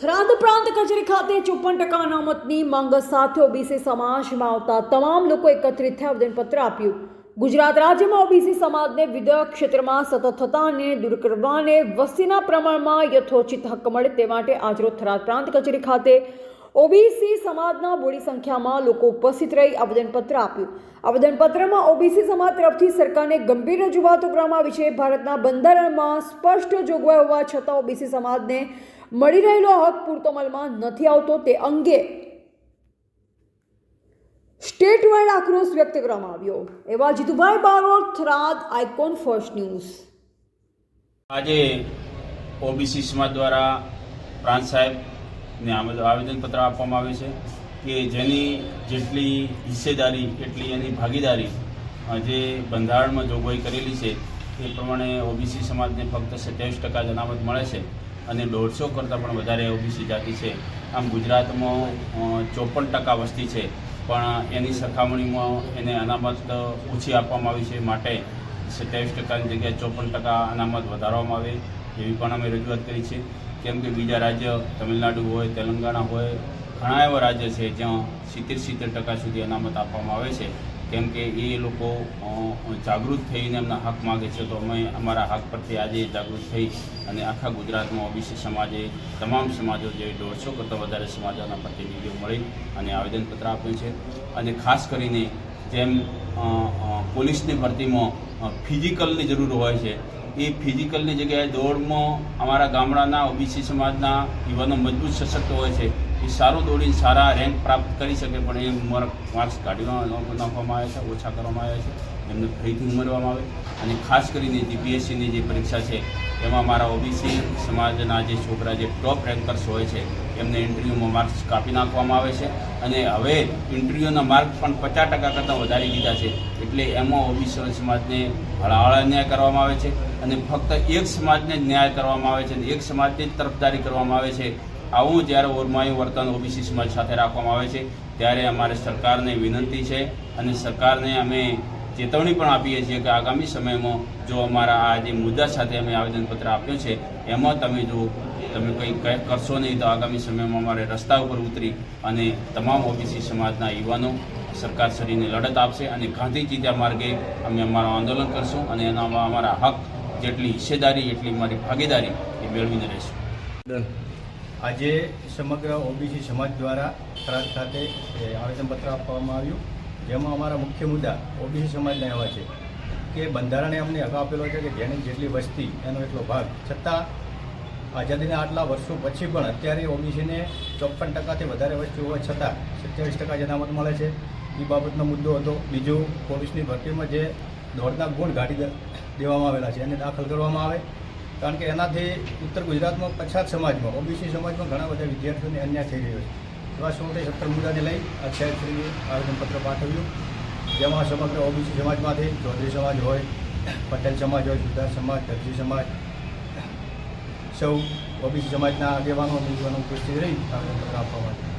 થરાદ પ્રાંત કચેરી ખાતે ચોપન ટકા અનામતની માંગ સાથે ઓબીસી સમાજમાં આવતા તમામ લોકો એકત્રિત થયા, આવેદનપત્ર આપ્યું. ગુજરાત રાજ્યમાં ઓબીસી સમાજને વિધેયક ક્ષેત્રમાં સતત થતાને દૂર કરવાને વસ્તીના પ્રમાણમાં યથોચિત હક મળે તે માટે આજરોજ થરાદ પ્રાંત કચેરી ખાતે ઓબીસી સમાજના બોડી સંખ્યામાં લોકો ઉપસ્થિત રહી આવેદનપત્ર આપ્યું. આવેદનપત્રમાં ઓબીસી સમાજ તરફથી સરકારને ગંભીર રજૂઆતો કરવામાં આવી છે ભારતના બંધારણમાં સ્પષ્ટ જોગવાઈ હોવા છતાં ઓબીસી સમાજને મળી રહેલો હક પૂરતો અમલમાં નથી આવતો તે અંગે સ્ટેટ વાઇડ આક્રોશ વ્યક્ત કરવામાં આવ્યો. એવા Jitubhai Barot, Tharad, icon first news. આજે ઓબીસી સમાજ દ્વારા પ્રાંત સાહેબને આવેદ- આવેદનપત્ર આપવામાં આવે છે કે જેની જેટલી હિસ્સેદારી, એટલી એની ભાગીદારી જે બંધારણમાં જોગવાઈ કરેલી છે, એ પ્રમાણે ઓબીસી સમાજને ફક્ત સત્યાવીસ ટકા અનામત મળે છે અને દોઢસો કરતાં પણ વધારે ઓબીસી જાતિ છે. આમ ગુજરાતમાં ચોપન ટકા વસ્તી છે, પણ એની સરખામણીમાં એને અનામત ઓછી આપવામાં આવી છે માટે સત્યાવીસ ટકાની જગ્યાએ ચોપન ટકા અનામત વધારવામાં આવે એવી પણ અમે રજૂઆત કરી છે. કેમ કે બીજા રાજ્ય તમિલનાડુ હોય, તેલંગાણા હોય, ઘણા એવા રાજ્ય છે જ્યાં સિત્તેર સિત્તેર ટકા સુધી અનામત આપવામાં આવે છે. કેમ કે એ લોકો જાગૃત થઈને એમના હક માગે છે તો અમે અમારા હક પરથી આજે જાગૃત થઈ અને આખા ગુજરાતમાં ઓબીસી સમાજે, તમામ સમાજો જે દોઢસો કરતાં વધારે સમાજોના પ્રતિનિધિઓ મળી અને આવેદનપત્ર આપ્યું છે. અને ખાસ કરીને જેમ પોલીસની ભરતીમાં ફિઝિકલની જરૂર હોય છે. એ ફિઝિકલની જગ્યાએ દોડમાં અમારા ગામડાના, ઓબીસી સમાજના યુવાનો મજબૂત સશક્ત હોય છે. એ સારું દોડીને સારા રેન્ક પ્રાપ્ત કરી શકે, પણ એ માર્ક માર્ક્સ કાઢીમાં નાખ- નાખવામાં આવે છે, ઓછા કરવામાં આવે છે. એમને ફરીથી ઉમેરવામાં આવે. અને ખાસ કરીને જીપીએસસીની જે પરીક્ષા છે એમાં મારા ઓબીસી સમાજના જે છોકરા, જે ટોપ રેન્કર્સ હોય છે, એમને ઇન્ટરવ્યૂમાં માર્ક્સ કાપી નાખવામાં આવે છે. અને હવે ઇન્ટરવ્યૂના માર્ક પણ પચાસ ટકા કરતાં વધારી દીધા છે. એટલે એમાં ઓબીસી સમાજને હળાહળ અન્યાય કરવામાં આવે છે અને ફક્ત એક સમાજને જ ન્યાય કરવામાં આવે છે અને એક સમાજની જ તરફદારી કરવામાં આવે છે. આવું જ્યારે ઓરમાયું વર્તન ઓબીસી સમાજ સાથે રાખવામાં આવે છે, ત્યારે અમારે સરકારને વિનંતી છે અને સરકારને અમે ચેતવણી પણ આપીએ છીએ કે આગામી સમયમાં જો અમારા આ જે મુદ્દા સાથે અમે આવેદનપત્ર આપ્યું છે, એમાં તમે જો તમે કંઈ કરશો નહીં તો આગામી સમયમાં અમારે રસ્તા ઉપર ઉતરી અને તમામ ઓબીસી સમાજના યુવાનો સરકારશ્રીને લડત આપશે અને ગાંધીજીના માર્ગે અમે અમારું આંદોલન કરશું અને એનામાં અમારા હક જેટલી હિસ્સેદારી, એટલી મારી ભાગીદારી એ મેળવીને રહેશું. આજે સમગ્ર ઓબીસી સમાજ દ્વારા થરાદ ખાતે આવેદનપત્ર આપવામાં આવ્યું. જેમાં અમારા મુખ્ય મુદ્દા ઓબીસી સમાજના એવા છે કે બંધારણે અમને હક આપેલો છે કે જેની જેટલી વસ્તી એનો એટલો ભાગ. છતાં આઝાદીના આટલા વર્ષો પછી પણ અત્યારે ઓબીસીને ચોપન ટકાથી વધારે વસ્તી હોવા છતાં સત્યાવીસ ટકા જનામત મળે છે. એ બાબતનો મુદ્દો હતો. બીજું પોલીસની ભરતીમાં જે દોડના ગુણ કાઢી દેવામાં આવેલા છે, એને દાખલ કરવામાં આવે. કારણ કે એનાથી ઉત્તર ગુજરાતમાં પછાત સમાજમાં, ઓબીસી સમાજમાં ઘણા બધા વિદ્યાર્થીઓને અન્યાય થઈ રહ્યો છે. એવા સોળથી સત્તર મુદ્દાને લઈ આ આવેદનપત્ર પાઠવ્યું. જેમાં સમગ્ર ઓબીસી સમાજમાંથી ચૌધરી સમાજ હોય, પટેલ સમાજ હોય, સુધાર સમાજ, દરજી સમાજ, સૌ ઓબીસી સમાજના આગેવાનો યુવાનો ઉપસ્થિત રહી આવેદનપત્ર આપવા માટે.